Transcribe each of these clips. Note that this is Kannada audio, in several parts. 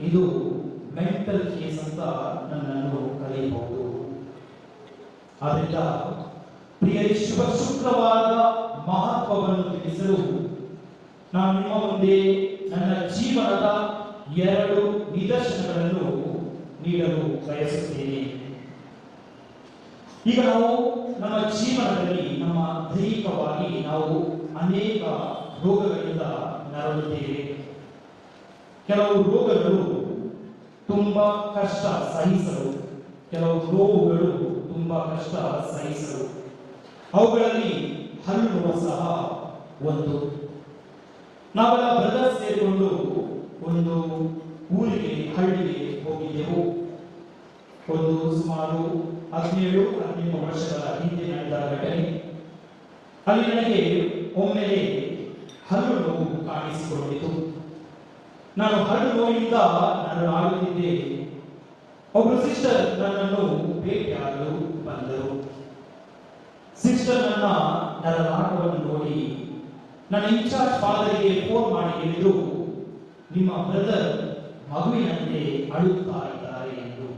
ಇದು ಮೆಂಟಲ್ ಕೇಸ್ ಅಂತ ನನ್ನನ್ನು ಕರೆಯಬಹುದು. ಆದ್ದರಿಂದ ಪ್ರಿಯರಿ, ಶುಭ ಶುಕ್ರವಾರದ ಮಹತ್ವವನ್ನು ತಿಳಿಸಲು ನಾನು ನಿಮ್ಮ ಮುಂದೆ ನನ್ನ ಜೀವನದ ಎರಡು ನಿದರ್ಶನಗಳನ್ನು ನೀಡಲು ಬಯಸುತ್ತೇನೆ. ಈಗ ನಾವು ನಮ್ಮ ಜೀವನದಲ್ಲಿ ನಮ್ಮ ದೈಹಿಕವಾಗಿ ನಾವು ಅನೇಕ ರೋಗಗಳಿಂದ ನರಳುತ್ತೇವೆ. ಕೆಲವು ರೋಗಗಳು ತುಂಬಾ ಕಷ್ಟ ಸಹಿಸಲು, ಕೆಲವು ನೋವುಗಳು ತುಂಬಾ ಕಷ್ಟ ಸಹಿಸಲು. ಅವುಗಳಲ್ಲಿ ಹಲ್ಲು ಸಹ ಒಂದು. ನಾವೆಲ್ಲ ಬ್ರದರ್ಸ್ ಸೇರಿಕೊಂಡು ಒಂದು ಊರಿಗೆ, ಹಳ್ಳಿಗೆ ಹೋಗಿದ್ದೆವು. ಒಂದು ಸುಮಾರು ಹದಿನೇಳು ಹದಿನೆಂಟು ವರ್ಷಗಳ ಹಿಂದೆ ನಡೆದ ಘಟನೆ. ಅಲ್ಲಿ ನನಗೆ ಒಮ್ಮೆಲೆ ಹಲ್ಲು ನೋವು ಕಾಣಿಸಿಕೊಂಡಿತು. ನಾನು ನೋವಿನಿಂದ ನಾನು ಆಡುತ್ತಿದ್ದೆ ಒಬ್ಬರು ಸಿಸ್ಟರ್ ನನ್ನನ್ನು ಭೇಟಿಯಾಗಲು ಬಂದರು. ಸಿಸ್ಟರ್ ನನ್ನ ನರನಾಟವನ್ನು ನೋಡಿ, ನನ್ನ ಇನ್ಚಾರ್ಜ್ ಫಾದರ್ಗೆ ಫೋನ್ ಮಾಡಿ ಹೇಳಿದ್ರು, ನಿಮ್ಮ ಬ್ರದರ್ ಮಗುವಿನಂತೆ ಅಳುತ್ತಾ ಇದ್ದಾರೆ ಎಂದು.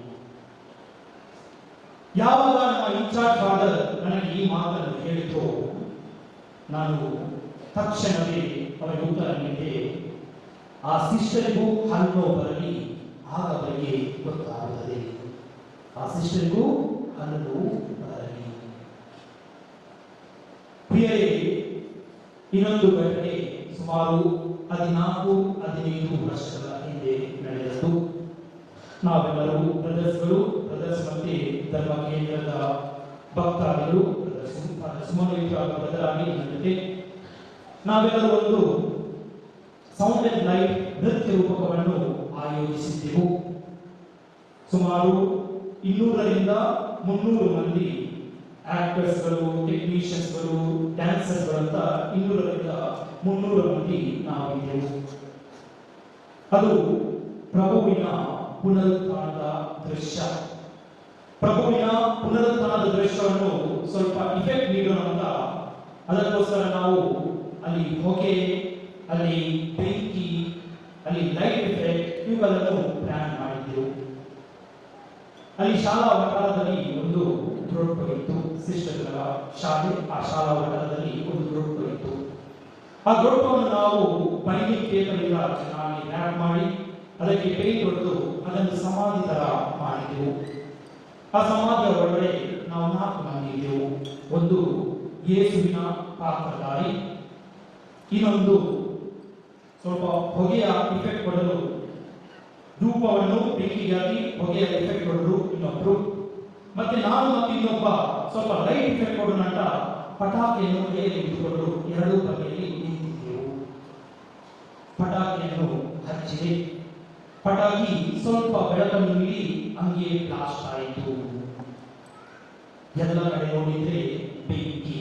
ಯಾವಾಗ ನಮ್ಮ ಇನ್ಚಾರ್ಜ್ ಫಾದರ್ ನನಗೆ ಈ ಮಾತನ್ನು ಹೇಳಿದ್ರು, ನಾನು ತಕ್ಷಣವೇ ಅವರಿಗೆ ಉತ್ತರ ನೀಡಿದೆ. ಆ ಶಿಷ್ಯರಿಗೂ ಹಣ್ಣು ಬರಲಿ, ಆಗ ಬಗ್ಗೆ ಗೊತ್ತಾಗುತ್ತದೆ. ಆ ಶಿಷ್ಯರಿಗೂ ಹಣ್ಣು ಬರಲಿ. ಇನ್ನೊಂದು ಘಟನೆ ಸುಮಾರು ಹದಿನಾಲ್ಕು, ಹದಿನೈದು ವರ್ಷಗಳ ಹಿಂದೆ ನಡೆದದ್ದು. ನಾವೆಲ್ಲರೂ ಬ್ರದರ್ಸ್ಗಳು, ಬ್ರದರ್ಸ್ ಮತ್ತೆ ಧರ್ಮ ಕೇಂದ್ರದ ಭಕ್ತಾದಿಗಳು ಸುಮಾರು ನನ್ನ ಜೊತೆ. ನಾವೆಲ್ಲರೂ ಒಂದು ಸೌಂಡ್ ಅಂಡ್ ಲೈಟ್ ನೃತ್ಯ ರೂಪಕವನ್ನು ಆಯೋಜಿಸಿದ್ದೆವು. ಸುಮಾರು ಇನ್ನೂರರಿಂದ ಮುನ್ನೂರು ಮಂದಿ ಆಕ್ಟರ್ಸ್ಗಳು ಟೆಕ್ನಿಷಿಯನ್ಸ್ಗಳು ಡ್ಯಾನ್ಸರ್ಗಳು ಅಂತ ಇನ್ನೂರರಿಂದ ಮುನ್ನೂರು ಮಂದಿ ನಾವಿದ್ದೆವು. ಅದು ಪ್ರಭುವಿನ ಪುನರುತ್ಥಾನದ ದೃಶ್ಯ. ಪ್ರಭುವಿನ ಪುನರುತ್ಥಾನದ ದೃಶ್ಯವನ್ನು ಸ್ವಲ್ಪ ಇಫೆಕ್ಟ್ ನೀಡೋಣ ಅಂತ ಅದಕ್ಕೋಸ್ಕರ ನಾವು ಅಲ್ಲಿ ಹೊಗೆ ಅಲ್ಲಿ ಬೆಂಕಿ, ಅಲ್ಲಿ ಲೈಟ್ ಎಫೆಕ್ಟ್ ಇವುಗಳನ್ನು ಪ್ಲಾನ್ ಮಾಡಿದ್ದೆವು ಅಲ್ಲಿ ಶಾಲಾ ವಠಾರದಲ್ಲಿ ಒಂದು ಗ್ರೂಪ್ ಇತ್ತು ಸಿಸ್ಟರ್ಗಳ ಶಾಲೆ, ಆ ಶಾಲಾ ವಠಾರದಲ್ಲಿ ಒಂದು ಗ್ರೂಪ್ ಇತ್ತು ಆ ಗ್ರೂಪ್ ಅನ್ನು ನಾವು ಬೈಂಡಿಂಗ್ ಪೇಪರ್ ಇಂದ ಚೆನ್ನಾಗಿ ರ್ಯಾಪ್ ಮಾಡಿ, ಅದಕ್ಕೆ ಪೇಂಟ್ ಹೊಡೆದು ಅದನ್ನು ಸಮಾಧಿ ತರ ಮಾಡಿದೆವು. ಆ ಸಮಾಧಿಯ ಒಳಗಡೆ ನಾವು ನಾಲ್ಕು ಮಂದಿ ಇದ್ದೆವು. ಒಂದು ಯೇಸುವಿನ ಪಾತ್ರಧಾರಿ, ಇನ್ನೊಂದು ಸ್ವಲ್ಪ ಹೊಗೆಯ ಇಫೆಕ್ಟ್ ಕೊಡಲು ಧೂಪವನ್ನು ಬೆಂಕಿಗಾಗಿ ಹೊಗೆಯ ಇಫೆಕ್ಟ್ ಕೊಡಲು ಇನ್ನೊಬ್ರು. ಮತ್ತೆ ನಾನು ಮತ್ತೆ ಇನ್ನೊಬ್ಬ ಸ್ವಲ್ಪ ಲೈಟ್ ಇಫೆಕ್ಟ್ ಕೊಡೋಣ ಪಟಾಕಿಯನ್ನು ಮೇಲೆ ಇಟ್ಟುಕೊಂಡು ಎರಡೂ ಬಗೆಯಲ್ಲಿ ನಿಂತಿದ್ದೆವು. ಪಟಾಕಿಯನ್ನು ಹಚ್ಚಿದೆ. ಪಟಾಕಿ ಸ್ವಲ್ಪ ಬೆಳಕನ್ನು ನೀಡಿ ಹಂಗೆ ಬ್ಲಾಸ್ಟ್ ಆಯಿತು. ಎಲ್ಲ ಕಡೆ ನೋಡಿದ್ರೆ ಬೆಂಕಿ.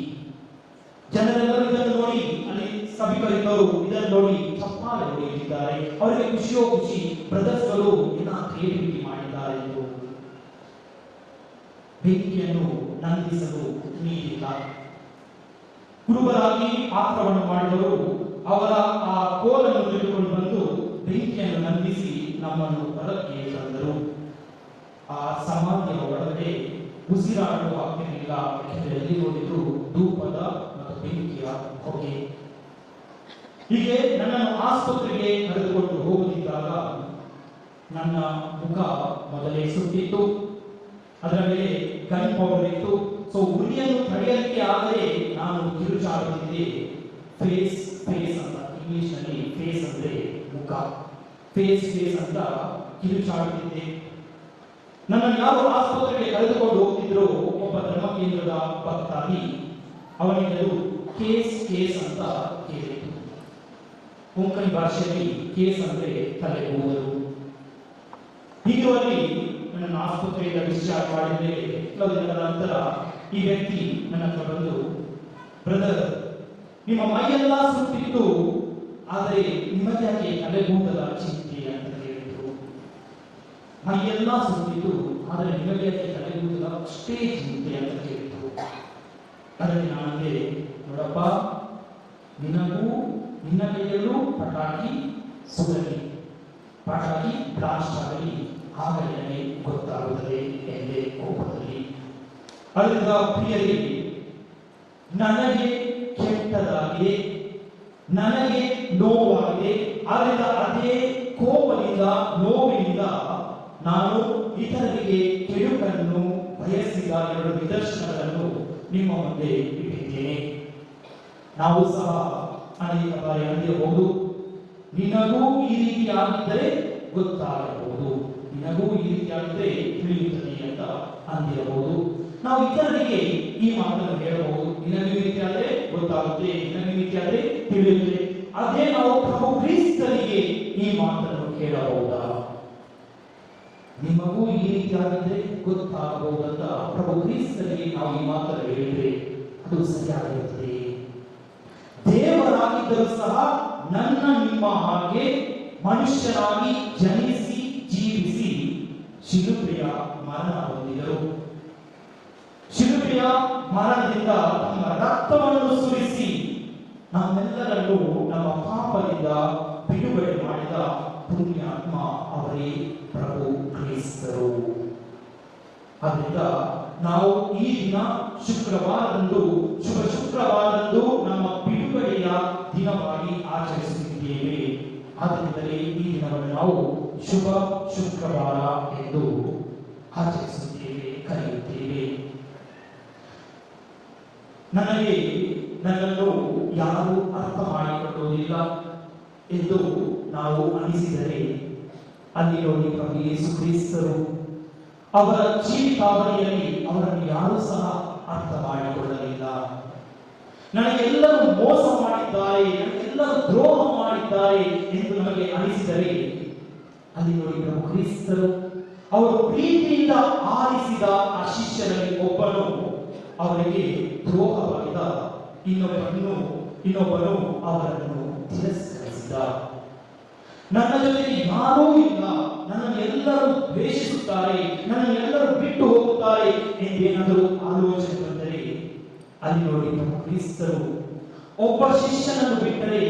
ಸಭಿಕರಿದ್ದವರು ಇದನ್ನು ನೋಡಿ ಚಪ್ಪಾಳೆ ಹೊಡೆಯುತ್ತಿದ್ದಾರೆ ಅವರಿಗೆ ಖುಷಿಯೋ ಖುಷಿ, ಬ್ರದರ್ಸ್ಗಳು ಎಲ್ಲ ಕ್ರಿಯೇಟಿವಿಟಿ ಮಾಡಿದ್ದಾರೆ ಎಂದು ಬೆಂಕಿಯನ್ನು ನಂದಿಸಲು ನೀಡಿಲ್ಲ ಕುರುಬರಾಗಿ ಪಾತ್ರವನ್ನು ಮಾಡಿದವರು ಅವರ ಆ ಕೋಲನ್ನು ತೆಗೆದುಕೊಂಡು ಬಂದು ಬೆಂಕಿಯನ್ನು ನಂದಿಸಿ ನಮ್ಮನ್ನು ಹೊರಕ್ಕೆ ತಂದರು. ಆ ಸಮಾಧಿಯ ಒಳಗಡೆ ಉಸಿರಾಡುವ ಯಾಕೆಂದ್ರೆ ಎಲ್ಲಿ ನೋಡಿದ್ರು ಧೂಪದ ಮತ್ತು ಬೆಂಕಿಯ ಹೊಗೆ. ಹೀಗೆ ನನ್ನನ್ನು ಆಸ್ಪತ್ರೆಗೆ ಕರೆದುಕೊಂಡು ಹೋಗುತ್ತಿದ್ದಾಗ ನನ್ನ ಮುಖ ಮೊದಲೇ ಸುತ್ತಿತ್ತು ಅದರ ಮೇಲೆ ಗನ್ ಪೌಡರ್ ಇತ್ತು ಸೊ ಉರಿಯನ್ನು ತಡೆಯಲಿಕ್ಕೆ ಆದರೆ ನಾನು ಕಿರುಚಾಡುತ್ತಿದ್ದೆ. ಫೇಸ್ ಫೇಸ್ ಅಂತ ಇಂಗ್ಲಿಷ್ನಲ್ಲಿ ಫೇಸ್ ಅಂದ್ರೆ ಮುಖ. ಫೇಸ್ ಫೇಸ್ ಅಂತ ಕಿರುಚಾಡುತ್ತಿದ್ದೆ. ನನ್ನನ್ನು ಯಾರು ಆಸ್ಪತ್ರೆಗೆ ಕರೆದುಕೊಂಡು ಹೋಗ್ತಿದ್ರು ಒಬ್ಬ ಧರ್ಮ ಕೇಂದ್ರದ ಭಕ್ತಾಗಿ ಅವನಿಗೆ ಕೇಸ್ ಕೇಸ್ ಅಂತ ಕೇಳಿತು ಕೊಂಕಣಿ ಭಾಷೆಯಲ್ಲಿ ಕೇಸ್ ಅಂದ್ರೆ ತಲೆ ಕೂದಲು ಹೀಗಿರುವಲ್ಲಿ ನನ್ನನ್ನು ಆಸ್ಪತ್ರೆಯಿಂದ ಡಿಸ್ಚಾರ್ಜ್ ಮಾಡಿದ ಕೆಲವು ದಿನಗಳ ನಂತರ ಈ ವ್ಯಕ್ತಿ ನನ್ನ ಹತ್ರ ಬಂದು, ಬ್ರದರ್, ನಿಮ್ಮ ಮೈಯೆಲ್ಲ ಸುತ್ತಿತ್ತು ಆದರೆ ನಿಮಗೆ ಯಾಕೆ ತಲೆಗೂದಲ ಚಿಂತೆ ಅಂತ ಹೇಳಿದ್ರು ಮೈಯೆಲ್ಲ ಸುತ್ತಿತ್ತು ಆದರೆ ನಿಮಗೆ ಯಾಕೆ ತಲೆಗೂದಲ ಅಷ್ಟೇ ಚಿಂತೆ ಅಂತ ಹೇಳಿದ್ರು ಅದರಲ್ಲಿ ನನಗೆ ನೋಡಪ್ಪ, ನಿನಗೂ ನಿನ್ನ ಕೈಯಲ್ಲೂ ಪಟಾಕಿ ಸುಡಲಿ ಪಟಾಕಿ ಬ್ಲಾಸ್ಟ್ ಆಗಲಿ ಆಗ ನನಗೆ ಗೊತ್ತಾಗುತ್ತದೆ ಎಂದೇ ಕೋಪದಲ್ಲಿ. ಅದರಿಂದ ಪ್ರಿಯರೇ, ನನಗೆ ಕೆಟ್ಟದಾಗಿದೆ, ನನಗೆ ನೋವಾಗಿದೆ ಆದ್ದರಿಂದ ಅದೇ ಕೋಪದಿಂದ, ನೋವಿನಿಂದ ನಾನು ಇತರರಿಗೆ ಕೆಡುಕನ್ನು ಬಯಸಿದ ಎರಡು ನಿದರ್ಶನಗಳನ್ನು ನಿಮ್ಮ ಮುಂದೆ ಇಟ್ಟಿದ್ದೇನೆ. ನಾವು ಸಹ ಅನೇಕ ಬಾರಿ ಅಂದಿರಬಹುದು ನಿನಗೂ ಈ ರೀತಿಯಾಗಿದ್ದರೆ ಗೊತ್ತಾಗಬಹುದು. ನಿನಗೂ ಈ ರೀತಿಯಾಗಿದ್ದರೆ ತಿಳಿಯುತ್ತದೆ ಅಂತ ಅಂದಿರಬಹುದು ನಾವು ಇತರರಿಗೆ ಈ ಮಾತನ್ನು ಹೇಳಬಹುದು. ನಿನಗೆ ಈ ರೀತಿ ಆದ್ರೆ ಗೊತ್ತಾಗುತ್ತೆ, ನಿನಗೆ ಈ ರೀತಿ ಆದ್ರೆ ತಿಳಿಯುತ್ತೆ ಅದೇ ನಾವು ಪ್ರಭು ಕ್ರಿಸ್ತನಿಗೆ ಈ ಮಾತನ್ನು ಕೇಳಬಹುದಾ? ನಿಮಗೂ ಈ ರೀತಿಯಾಗಿದ್ದರೆ ಗೊತ್ತಾಗಬಹುದಂತ ಪ್ರಭು ಕ್ರಿಸ್ತನಿಗೆ ನಾವು ಈ ಮಾತನ್ನು ಹೇಳಿದ್ರೆ ಅದು ಸರಿಯಾಗಿರುತ್ತದೆ ದೇವರಾಗಿದ್ದರೂ ಸಹ ನನ್ನ ನಿಮ್ಮ ಹಾಗೆ ಮನುಷ್ಯರಾಗಿ ಜನಿಸಿ ಜೀವಿಸಿ ಶಿಲುಬೆಯ ಮರಣ ಹೊಂದಿದರು. ಶಿಲುಬೆಯ ಮರಣದಿಂದ ನಮ್ಮ ರಕ್ತವನ್ನು ಸುರಿಸಿ ನಮ್ಮೆಲ್ಲರನ್ನು ನಮ್ಮ ಪಾಪದಿಂದ ಬಿಡುಗಡೆ ಮಾಡಿದ ಪುಣ್ಯಾತ್ಮ ಅವರೇ ಪ್ರಭು ಕ್ರಿಸ್ತರು. ಆದ್ದರಿಂದ ನಾವು ಈ ದಿನ ಶುಕ್ರವಾರದಂದು, ಶುಭ ಶುಕ್ರವಾರದಂದು ನಮ್ಮ ಬಿಡುಗಡೆಯ ದಿನವಾಗಿ ಆಚರಿಸುತ್ತಿದ್ದೇವೆ. ಆದ್ದರಿಂದಲೇ ಈ ದಿನವನ್ನು ನಾವು ಶುಭ ಶುಕ್ರವಾರ ಎಂದು ಆಚರಿಸುತ್ತೇವೆ, ಕರೆಯುತ್ತೇವೆ. ನನಗೆ ನನ್ನನ್ನು ಯಾರು ಅರ್ಥ ಮಾಡಿಕೊಳ್ಳುವುದಿಲ್ಲ ಎಂದು ನಾವು ಅನಿಸಿದರೆ ಅಲ್ಲಿ ನೋಡಿ ಪ್ರಭು ಯೇಸು ಕ್ರಿಸ್ತರು ಅವರ ಜೀವಿತಾವಧಿಯಲ್ಲಿ ಅವರನ್ನು ಯಾರೂ ಸಹ ಅರ್ಥ ಮಾಡಿಕೊಳ್ಳಲಿಲ್ಲ ನನಗೆಲ್ಲರೂ ಮೋಸ ಮಾಡಿದ್ದಾರೆ, ನನಗೆಲ್ಲರೂ ದ್ರೋಹ ಮಾಡಿದ್ದಾರೆ ಎಂದು ನಮಗೆ ಅನಿಸಿದರೆ ಅಲ್ಲಿ ನೋಡಿ ಪ್ರಭು ಕ್ರಿಸ್ತರು, ಅವರು ಪ್ರೀತಿಯಿಂದ ಆರಿಸಿದ ಆ ಶಿಷ್ಯರಲ್ಲಿ ಒಬ್ಬನು ಅವರಿಗೆ ದ್ರೋಹವಾಗಿದ್ದ. ಇನ್ನೊಬ್ಬನು ಇನ್ನೊಬ್ಬನು ಅವರನ್ನು ತಿರಸ್ಕರಿಸಿದ ನನ್ನ ಜೊತೆಗೆ ಯಾರೂ ಇಲ್ಲ. ನನ್ನನ್ನು ಎಲ್ಲರೂ ದ್ವೇಷಿಸುತ್ತಾರೆ ನನ್ನನ್ನೆಲ್ಲರೂ ಬಿಟ್ಟು ಹೋಗುತ್ತಾರೆ ಎಂದೇನಾದರೂ ಆಲೋಚನೆ ಅಲ್ಲಿ ನೋಡಿ ಕ್ರಿಸ್ತರು. ಒಬ್ಬ ಶಿಷ್ಯನನ್ನು ಬಿಟ್ಟರೆ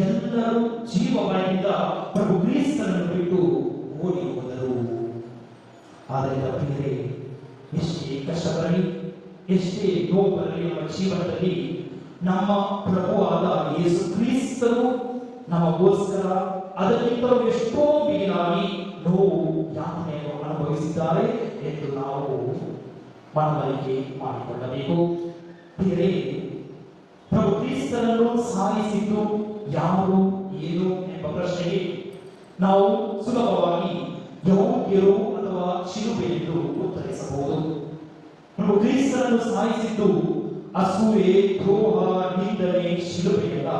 ಎಲ್ಲರೂ ಜೀವವಾಯಿಂದ ಪ್ರಭು ಕ್ರಿಸ್ತನನ್ನು ಬಿಟ್ಟು ಓಡಿ ಹೋದರು. ಆದರೆ ಪ್ರಿಯರೇ ಎಷ್ಟೇ ಕಷ್ಟ ಬರಲಿ ಎಷ್ಟೇ ನೋವು ನಮ್ಮ ಜೀವನದಲ್ಲಿ ನಮ್ಮ ಪ್ರಭುವಾದ ಯೇಸು ಕ್ರಿಸ್ತರು ನಮಗೋಸ್ಕರ ಅದಕ್ಕಿಂತ ಎಷ್ಟೋ ಮೇಲಾಗಿ ನೋವು ಯಾತನೆಯನ್ನು ಅನುಭವಿಸಿದ್ದಾರೆ ಎಂದು ನಾವು ಮನವರಿಕೆ ಮಾಡಿಕೊಳ್ಳಬೇಕು. ಪ್ರಿಯರೇ ಪ್ರಭು ಕ್ರಿಸ್ತನನ್ನು ಸಾಯಿಸಿದ್ದು ಯಾರು, ಏನು ಎಂಬ ಪ್ರಶ್ನೆಗೆ ನಾವು ಸುಲಭವಾಗಿ ಯೋಗ್ಯರು ಅಥವಾ ಶಿಲುಬೆ ಎಂದು ಉತ್ತರಿಸಬಹುದು. ಪ್ರಭು ಕ್ರಿಸ್ತನನ್ನು ಸಾಯಿಸಿದ್ದು ಅಸೂಯೆ, ದ್ರೋಹ, ನಿಂದನೆ, ಶಿಲುಬೆಯಲ್ಲ.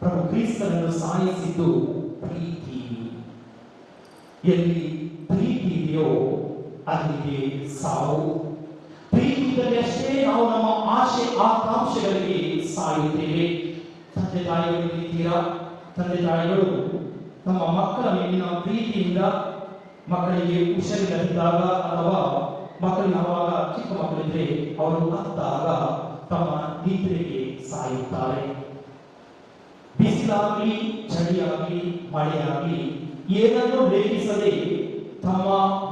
ಪ್ರಭು ಕ್ರಿಸ್ತನನ್ನು ಸಾಯಿಸಿದ್ದು ಪ್ರೀತಿ. ಎಲ್ಲಿ ಪ್ರೀತಿ ಇದೆಯೋ ಅಲ್ಲಿಗೆ ಸಾವು. ಇದ್ದಲ್ಲಿ ಅಷ್ಟೇ ನಾವು ನಮ್ಮ ಆಕಾಂಕ್ಷೆಗಳಿಗೆ ಸಾಯುತ್ತೇವೆ. ತಂದೆ ತಾಯಿಗಳು ಇದ್ದೀರಾ ತಂದೆ ತಾಯಿಗಳು ತಮ್ಮ ಮಕ್ಕಳ ಮೇಲಿನ ಪ್ರೀತಿಯಿಂದ ಮಕ್ಕಳಿಗೆ ಹುಷಾರಿಲ್ಲದಿದ್ದಾಗ ಅಥವಾ ಮಕ್ಕಳಿಗೆ ಅವಾಗ ಚಿಕ್ಕ ಮಕ್ಕಳಿದ್ರೆ ಅವರು ಅತ್ತಾಗ ತಮ್ಮ ನಿದ್ರೆಗೆ ಸಾಯುತ್ತಾರೆ. ಬಿಸಿಲಾಗಲಿ, ಚಳಿಯಾಗಲಿ, ಮಳೆಯಾಗಲಿ ಏನನ್ನು ಬೇಕಿಸದೆ ತಮ್ಮ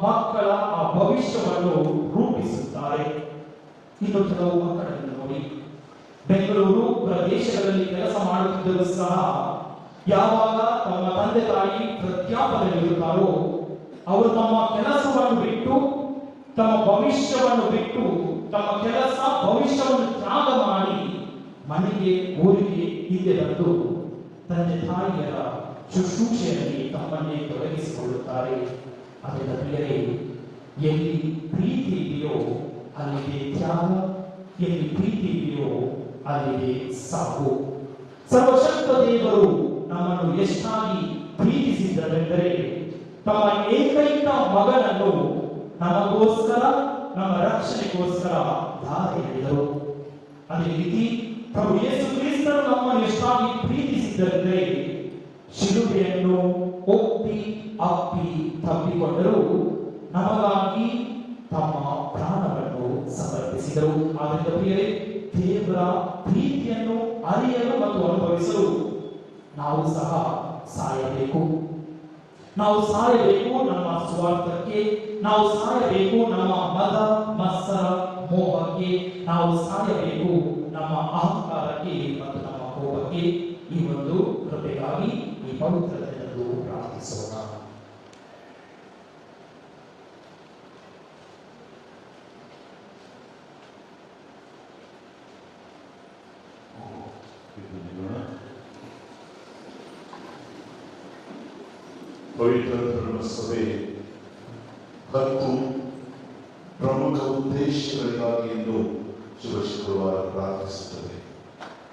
ಮಕ್ಕಳ ಆ ಭವಿಷ್ಯವನ್ನು ರೂಪಿಸುತ್ತಾರೆ. ಇನ್ನು ಕೆಲವು ಮಕ್ಕಳನ್ನು ನೋಡಿ. ಬೆಂಗಳೂರು ಪ್ರದೇಶಗಳಲ್ಲಿ ಕೆಲಸ ಮಾಡುತ್ತಿದ್ದರೂ ಸಹ ಯಾವಾಗ ತಮ್ಮ ತಂದೆ ತಾಯಿ ಪ್ರತ್ಯಾಪದಲ್ಲಿರುತ್ತಾರೋ ಅವರು ತಮ್ಮ ಕೆಲಸವನ್ನು ಬಿಟ್ಟು, ತಮ್ಮ ಭವಿಷ್ಯವನ್ನು ಬಿಟ್ಟು, ತಮ್ಮ ಕೆಲಸ ಭವಿಷ್ಯವನ್ನು ತ್ಯಾಗ ಮಾಡಿ ಮನೆಗೆ ಊರಿಗೆ ಹಿಂದೆ ಬಂದು ತಂದೆ ತಾಯಿಯರ ಶುಶ್ರೂಷೆಯಲ್ಲಿ ತಮ್ಮನ್ನೇ ತೊಡಗಿಸಿಕೊಳ್ಳುತ್ತಾರೆ. ಪ್ರಿಯರೇ, ಎಲ್ಲಿ ಪ್ರೀತಿ ಇದೆಯೋ ಅಲ್ಲಿಗೆ ತ್ಯಾಗ. ಎಲ್ಲಿ ಪ್ರೀತಿ ಇದೆಯೋ ಅಲ್ಲಿಗೆ ಸಾಕು. ಸರ್ವಶಕ್ತ ದೇವರು ನಮ್ಮನ್ನು ಎಷ್ಟಾಗಿ ಪ್ರೀತಿಸಿದ್ದರೆಂದರೆ ತಮ್ಮ ಏಕೈಕ ಮಗನನ್ನು ನಮಗೋಸ್ಕರ, ನಮ್ಮ ರಕ್ಷಣೆಗೋಸ್ಕರ ದಾರಿ ಹೇಳಿದರು ಅದೇ ರೀತಿ ಪ್ರಭು ಯೇಸು ಕ್ರಿಸ್ತರು ನಮ್ಮನ್ನು ಎಷ್ಟಾಗಿ ಪ್ರೀತಿಸಿದ್ದರೆಂದರೆ ಶಿಲುಬೆಯನ್ನು ಒಪ್ಪಿ, ಅಪ್ಪಿ ತಪ್ಪಿಕೊಂಡರು ನಮಗಾಗಿ ತಮ್ಮ ಪ್ರಾಣವನ್ನು ಸಮರ್ಪಿಸಿದರು. ಆದ್ದರಿಂದ ಪ್ರಿಯರೇ, ದೇವರ ಪ್ರೀತಿಯನ್ನು ಅರಿಯಲು ಮತ್ತು ಅನುಭವಿಸಲು ನಾವು ಸಹ ಸಾಯಬೇಕು. ನಾವು ಸಾಯಬೇಕು ನಮ್ಮ ಸ್ವಾರ್ಥಕ್ಕೆ, ನಾವು ಸಾಯಬೇಕು ನಮ್ಮ ಮದ, ಮತ್ಸರ ಮೋಹಕ್ಕೆ, ನಾವು ಸಾಯಬೇಕು ನಮ್ಮ ಅಹಂಕಾರಕ್ಕೆ ಮತ್ತು ನಮ್ಮ ಕೋಪಕ್ಕೆ. ಈ ಒಂದು ಕೃಪೆಗಾಗಿ ಈ ಪವಿತ್ರ ದಿನದಂದು ಪ್ರಾರ್ಥಿಸೋಣ ಇದನ್ನ ಪವಿತ್ರ ಧರ್ಮಸಭೆ ಹತ್ತು ಪ್ರಮುಖ ಉದ್ದೇಶಗಳಿಗಾಗಿ ಎಂದು ಶುಭ ಶುಕ್ರವಾರ ಪ್ರಾರ್ಥಿಸುತ್ತದೆ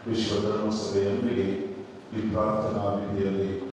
ವಿಶ್ವ ಧರ್ಮಸಭೆಯೊಂದಿಗೆ ಈ ಪ್ರಾರ್ಥನಾ ವಿಧಿಯಲ್ಲಿ